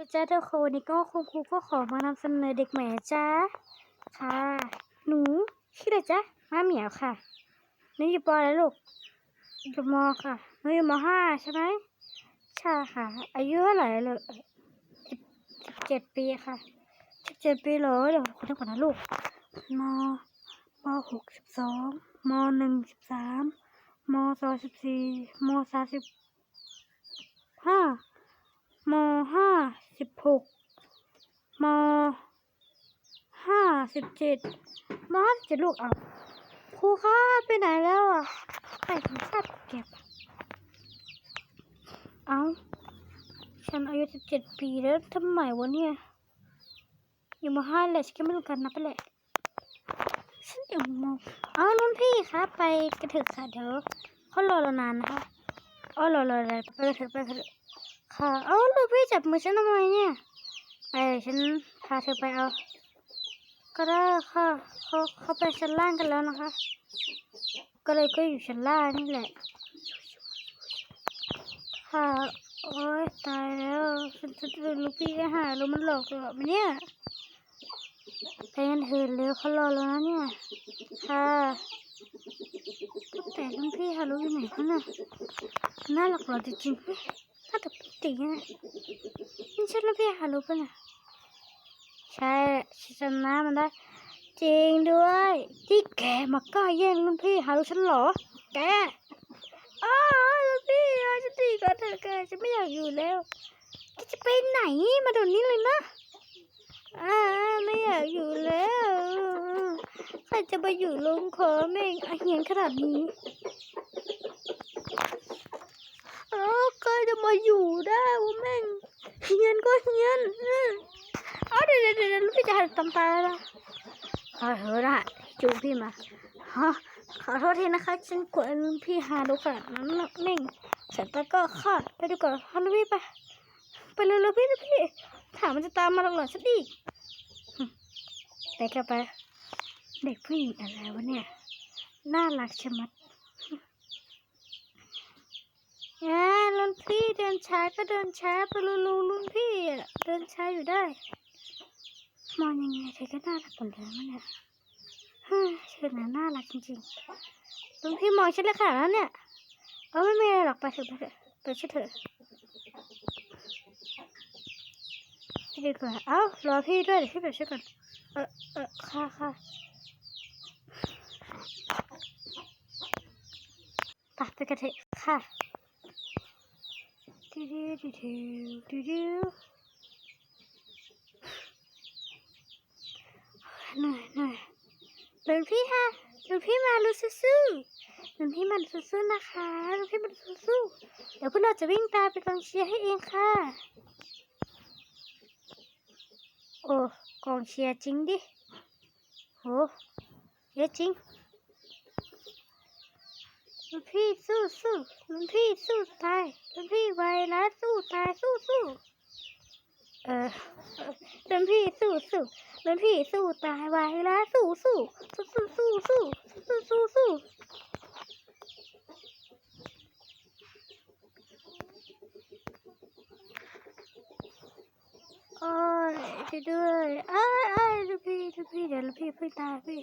ดีจ้าทุกคนวันนี้ก็คุณครูก็ขอมานำเสนอเด็กใหม่จ้าค่ะ หนูชื่ออะไรจ๊ะมาเหมียวค่ะหนูอยู่ปออะไรลูกอยู่มอค่ะหนูอยู่มห้าใช่ไหมใช่ค่ะ อายุเท่าไหร่เลยสิบสิบเจ็ดปีค่ะสิบเจ็ดปีเหรอเดี๋ยวคุณนึกก่อนนะลูกมมหกสิบสองมหนึ่งสิบสามมสองสิบสี่มสามสิบห้ามห้า สิบหกมห้าสิบเจ็ดมห้าสิบเจ็ดลูกเอาครูคะไปไหนแล้วอะไปถึงสัตว์เก็บอะเอาฉันอายุสิบเจ็ดปีแล้วทำไมวะเนี่ยอยู่มห้าแหละฉันก็ไม่รู้กันนะไปแหละฉันอยู่มเอารุ่นพี่คะไปกระเถิดค่ะเดี๋ยวเขารอเรานานนะคะอ๋อรอรอรอไปกระเถิดไปกระเถิด ค่ะ เอ้าลูกพี่จับมือฉันทำไมเนี่ยไปฉันพาเธอไปเอา ก็ได้ค่ะเขาเขาไปชั้นล่างกันแล้วนะคะ ก็เลยก็อยู่ชั้นล่างนี่แหละ ค่ะ โอ๊ยตายแล้วฉันจะโดนลูกพี่หาแล้วมันหลอกเราไหมเนี่ยไปกันเถิดเร็วเขารอแล้วนะเนี่ย ค่ะแต่ลูกพี่หาลูกอยู่ไหนคะน่ะน่าหลอกเราจริงๆ ถ้าแต่ติงอะนี่ฉันแล้วพี่หารู้ป่ะเนี่ยใช่ฉันน้ามันได้ จริงด้วย ที่แกมากล้าแย่งรุ่นพี่หารู้ฉันเหรอ แกอ้าวรุ่นพี่ฉันตีก่อนเถอแกฉันไม่อยากอยู่แล้วแกจะไปไหนมาเดี๋ยวนี้เลยนะอ่าไม่อยากอยู่แล้ว ใครจะไปอยู่ลงคอแม่งอาเหียนขนาดนี้ เครจะมาอยู่ได้วะแม่งเฮียนก็เฮียนอืมเอ้าเดี๋ยวเดี๋ยวเดี๋ยวลูกพี่จะหันตำตาแล้วขอโทษนะจูพี่มาฮะขอโทษทีนะคะฉันกดลูกพี่หาดูขนาดนั้นนะแม่งเสร็จแล้วก็ขาดไปดีกว่าพาลูพี่ไปไปเร็วๆพี่ลูกพี่ถามมันจะตามมาหลอกหลอนฉันอีกไปกันไปเด็กผู้หญิงอะไรวะเนี่ยน่ารักชะมัด อ่ารุ่นพี่เดินช้าก็เดินช้าไปรูรูรุ่นพี่อะเดินช้าอยู่ได้ มองยังไงเธอก็น่ารักเหมือนเดิมเนี่ยเฮ้ยเธอน่ะน่ารักจริงๆรุ่นพี่มองฉันแล้วค่ะแล้วเนี่ยเอาไม่มีอะไรหรอกไปเถอะไปเถอะไปเชื่อเถอะไปดีกว่าเอ้ารอพี่ด้วยเดี๋ยวพี่ไปช่วยก่อนเออเออค่ะค่ะไปไปกันเถอะค่ะ ดูดูดูดูดูดูเหน่อยหน่อยหลวงพี่ค่ะหลวงพี่มาลุสู้ๆหลวงพี่มาลุสู้ๆนะคะหลวงพี่มาลุสู้ๆเดี๋ยวพวกเราจะวิ่งตามไปกองเชียร์ให้เองค่ะ โอ้กองเชียร์จริงดิโหเยอะจริง ลวงพี่สู้สู้ลวงพี่สู้ตายลวงพี่ไวนะสู้ตายสู้สู้เออลวงพี่สู้สู้ลวงพี่สู้ตายไวนะสู้สู้สู้สู้สู้สู้สู้สู้สู้โอ้ยช่วยด้วยอ้ายอ้ายลวงพี่ลวงพี่เดี๋ยวลวงพี่เพิ่งตายพี่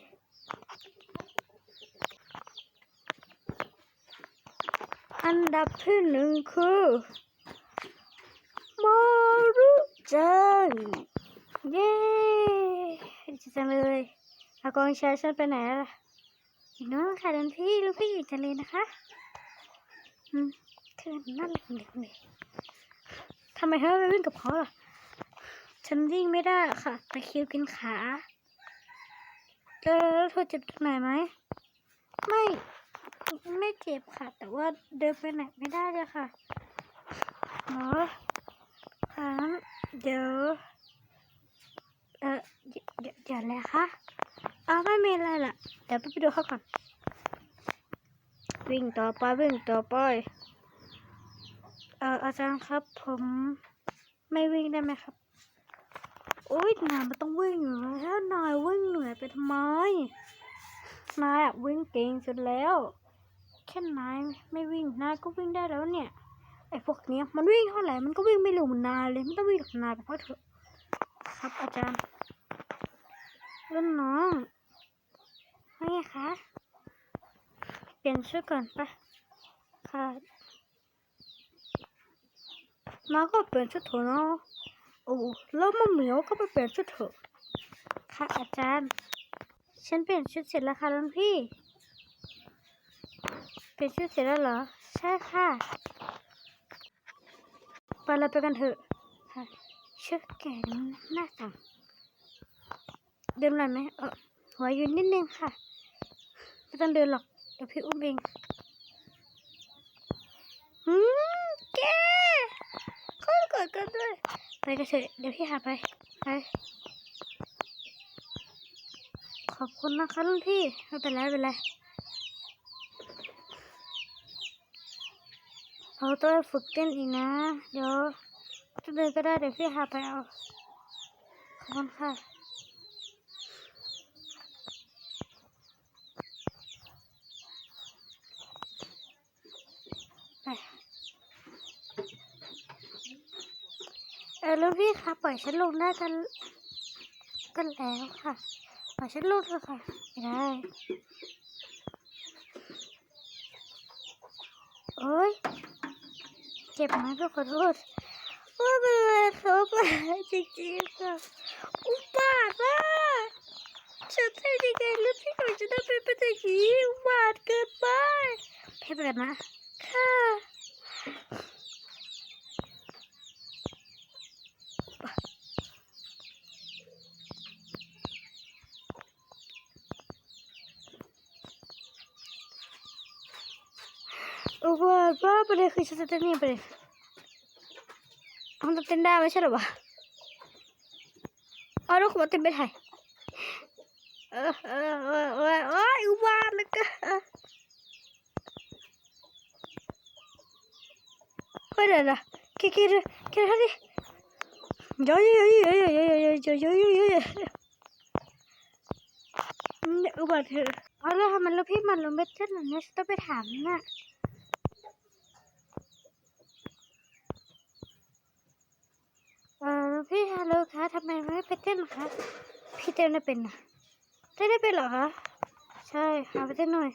อันดับที่หนึ่งคือมารุจังเย้ดีจังเลยอากองชายฉันไปไหนล่ะน้นค่ะดันพี่ลูกพี่อยู่ทะเลนะคะอืมเธอนั่นเด็กเลยทำไมเธอไม่วิ่งกับเขาล่ะฉันวิ่งไม่ได้ค่ะตะคิวกินขาแล้วเธอเจ็บตรงไหนไหมไม่ ไม่เจ็บค่ะ แต่ว่าเดินไปไหนไม่ได้เลยค่ะหมอคะเดี๋ยวเออเดี๋ยวเดี๋ยวเดี๋ยวอะไรคะอ้าวไม่มีอะไรล่ะ เดี๋ยวไปดูเขาก่อน วิ่งต่อไปวิ่งต่อไปเอออาจารย์ครับ ผมไม่วิ่งได้ไหมครับโอ๊ยนายมันต้องวิ่งอยู่แล้วนายวิ่งเหนื่อยไปทำไมนายอะวิ่งเก่งสุดแล้ว ค่นายไม่วิ่งนายก็วิ่งได้แล้วเนี่ยไอ้พวกเนี้ยมันวิ่งเท่าไหร่มันก็วิ่งไม่เร็วเหมือนนายเลยไม่ต้องวิ่งหรอกนายไปเพราะเถอะครับอาจารย์รุ่นน้องว่าไงคะเปลี่ยนชุดก่อนไปะค่ะมาก็เปลี่ยนชุดเถอะเนาะโอ้แล้วมาเหมียวก็ไปเปลี่ยนชุดเถอะค่ะอาจารย์ ฉันเปลี่ยนชุดเสร็จแล้วค่ะรุ่นพี่ เปลี่ยนชุดเสร็จแล้วเหรอ ใช่ค่ะไปเราไปกันเถอะค่ะชุดแก่นี้น่าสั่งเดินหน่อยไหมเออหัวยืนนิดนึงค่ะ ไม่ต้องเดินหรอก เดี๋ยวพี่อุ้มเองหืมแกเขาเกิดกันด้วย ไปกันเถอะ เดี๋ยวพี่หาไป ไป ขอบคุณนะคะรุ่นพี่ไม่เป็นไรไม่เป็นไร เราต้องฝึกเต้นอีกนะ เดี๋ยวจะเดินก็ได้เดี๋ยวพี่หาไปเอาขอบคุณค่ะไปเออแล้วพี่คะปล่อยฉันลงได้กันกันแล้วค่ะปล่อยฉันลงเถอะค่ะไม่ได้โอ๊ย เจ็บไหมพี่ขอโทษว่าเป็นไรครับจริงๆค่ะอุบาทอะฉันทำยังไงลูกพี่หนูจะได้เป็นแบบนี้อุบาทเกินไปเพ่เป็นนะค่ะอุบาทบ้าประเด็นคือฉันจะเต้นยังไงประเด็นมันเต้นได้ไม่ใช่หรอวะเอาลูกมาเต้นไปไทยเออเออเออเออเอออุบาทเลยก็เฮ้ยเดี๋ยวนะคิดคิ ดคิดให้ดิเยอะเยอะเยอะเยอะเยอะเยอะเยอะเยอะเยอะเยอะเยอะเนี่ยอุบาทเถอะเอาแล้วทำไมแล้วพี่มันลงไปเต้นหน่อยเนี่ยฉันต้องไปถามน่ะ เอ่อพี่ฮัลโหลคะทำไมะคะ พี่เต้นไม่เป็นนะเต้นได้เป็นเหรอคะ ใช่หาไปเต้นหน่อย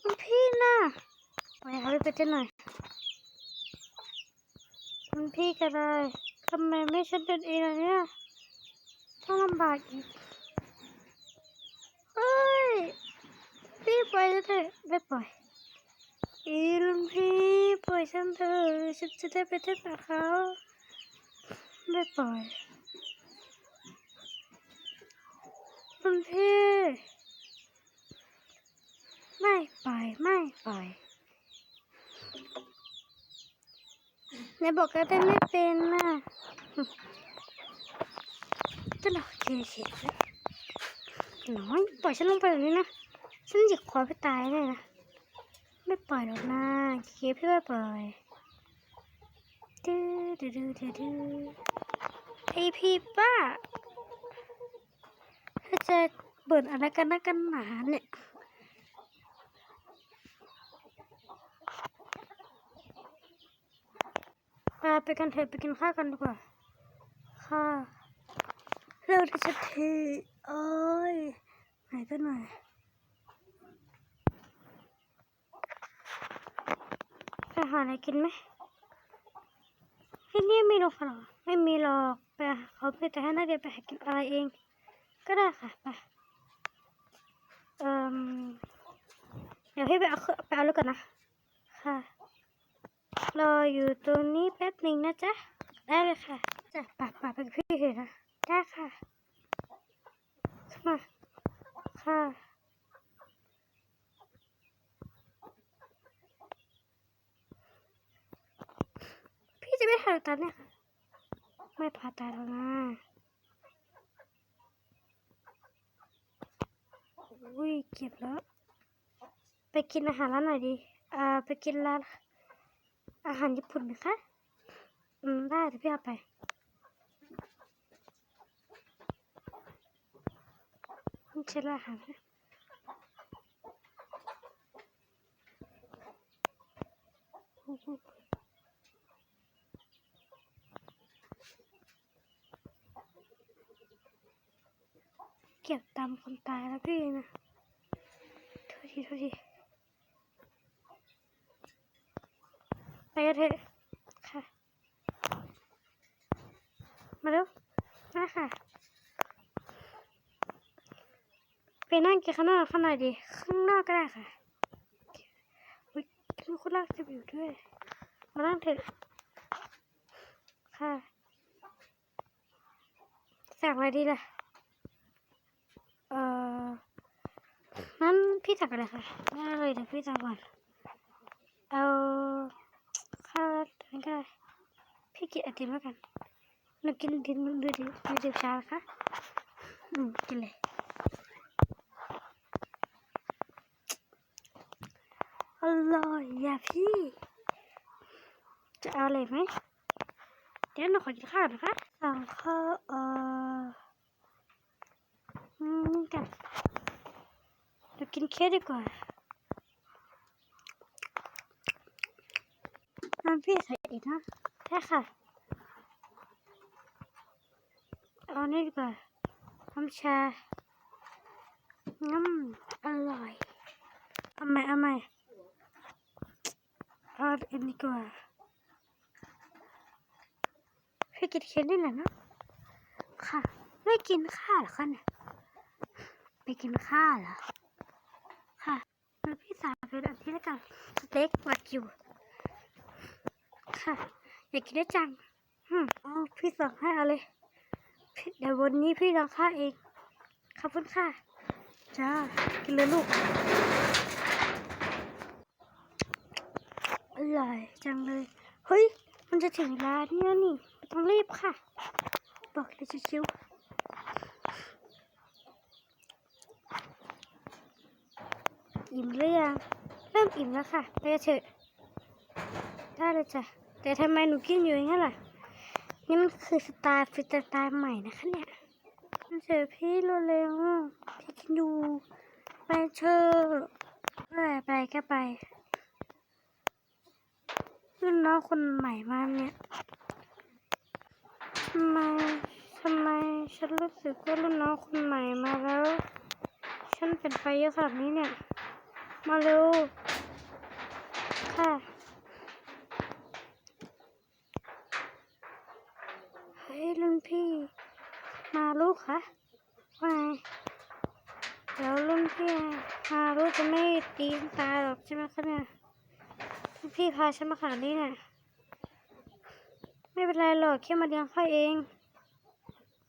คุณพี่น่ะไปหาไปเต้นหน่อยคุณพี่ก็ได้ทำไมไม่ฉันเต้นเองล่ะเนี่ยต้องลำบากอีกเฮ้ย พี่ปล่อยเถอะไม่ปล่อยอีลุงพี่ปล่อยฉันเถอะฉันจะได้ไปเต้นกับเขาไม่ปล่อย คุณพี่ ไม่ปล่อยไม่ปล่อยในบอกก็เต้นไม่เป็นน่ะจะหลอกเฉียเฉียน้อยปล่อยฉันลงไปแบบนี้นะ ฉันหยิกคอพี่ตายเลยนะ ไม่ปล่อยหรอกนะเคียพี่ไม่ปล่อยดื้อดื้อดื้อดื้อไอพี่ป้า ถ้าจะเบิดอะไรกันนักกันหนาเนี่ยไปไปกันเถอะไปกินข้าวกันดีกว่า ค่ะเร็วที่จะทีโอ้ยไหนกันหน่อยไปหาอะไรกินไหมที่นี่มีโรงขนมไม่มีหรอกไปเขาเพื่ให้นักเรียนไปหากินอะไรเอง ก็ได้ค่ะไปเอ่มเดี๋ยวพี่ไปเอาเครื่องไปเอาลูกกันนะ ค่ะ รออยู่ตรงนี้แป๊บหนึ่งนะจ๊ะ ได้เลยค่ะจ้ะป่าป่าไปกับพี่เถอะนะ ได้ค่ะมาค่ะพี่จะไม่ถ่ายตอนเนี่ยค่ะ ไม่ผ่าตาแล้วนะ อุ้ยเก็บแล้ว ไปกินอาหารร้านไหนดีอ่าไปกินร้านอาหารญี่ปุ่นไหมคะ อืม ได้เดี๋ยวพี่เอาไป นี่ชิร้อาหารนะเก็บตามคนตายแล้วพี่นะ ทีโทษทีไปกันเถอะค่ะ มาเร็วมาค่ะ ไปนั่งกินข้างนอกข้างในดี ข้างนอกก็ได้ค่ะอุ๊ยมีคนรักจะอยู่ด้วย มานั่งเถอะค่ะสั่งอะไรดีล่ะ เอ่อ นั้นพี่สั่งอะไรค่ะได้เลยเดี๋ยวพี่สั่งก่อน เอาข้าวอันนก็ได้พี่กินไอติมแล้วกันหนูกินดินมันดูดิดูดิชาค่ะอืมกินเลยอร่อยอย่าพี่ จะเอาอะไรไหมเดี๋ยวหนูขอกินข้าวนะคะสั่งข้าวเอ่อ อืมนี่กัน เดี๋ยวกินเค้กดีกว่าน้ำพี่ใส่อีกนะใช่ค่ะเอานี่ดีกว่าน้ำชาน้ำอร่อยเอาใหม่เอาใหม่เอาอันนี้ดีกว่าพี่กินเค้กนี่แหละเนะค่ะ ไม่กินข้าวเหรอคะเนี่ยไปกินข้าวเหรอ พี่สาวเป็นอันที่แล้วกันสเต็กวากิวค่ะ อยากกินได้จังอืมเอาพี่สั่งให้เอาเลยเดี๋ยววันนี้พี่ลองข้าเองขอบคุณค่ะจ้ากินเลยลูกอร่อยจังเลย เฮ้ย มันจะถึงร้านเนี่ยนี่ไม่ต้องรีบค่ะ บอกเลยชิวๆ อิ่มหรือยังเริ่มอิ่มแล้วค่ะไปเถอะได้เลยจ้ะแต่ทำไมหนูกินอยู่อย่างนั้นล่ะนี่มันคือสไตล์ฟิตสไตล์ใหม่นะคะเนี่ยเถอะพี่เร็วๆพี่กินอยู่ไปเถอะไหร่ไปก็ไปรุ่นน้องคนใหม่มาเนี่ยทำไมทำไมฉันรู้สึกว่ารุ่นน้องคนใหม่มาแล้ว ฉันเป็นไปเยอะขนาดนี้เนี่ย มาเร็ว ค่ะ เฮ้ยรุ่นพี่ มาลูกคะว่าไงแล้วรุ่นพี่มาลูกจะไม่ตีนตายหรอกใช่ไหมคะเนี่ยพี่พาฉันมาขนาดนี้เนี่ยไม่เป็นไรหรอกแค่มาเลี้ยงข้าเอง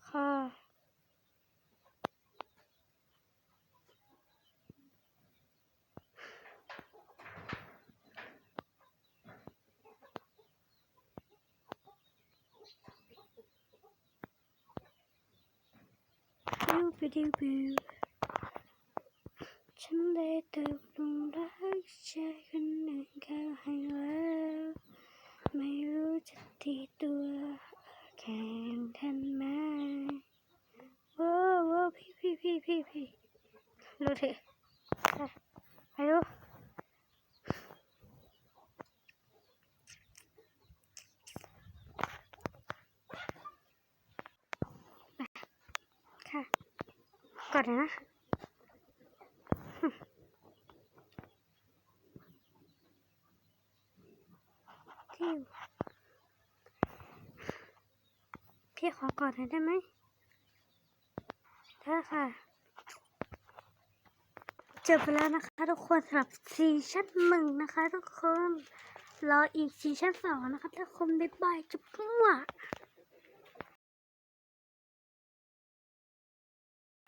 ค่ะ บิวบิวบิวฉันได้เติบลุมรักชายคนหนึ่งเข้าให้แล้วไม่รู้จะติดวแข่งทันไหมว้าวว้าวพี่พี่พี่พี่พี่ดูเถอะไปไปดูไปค่ะก ดนะพี่พี่ขอกอดหน่อยได้ไหมได้ค่ะจบไปแล้วนะคะทุกคนสำหรับซีชั่นหนึ่งนะคะทุกคน รออีกซีชั่นสองนะคะทุกคนบ๊ายบายจุ๊บมั่ว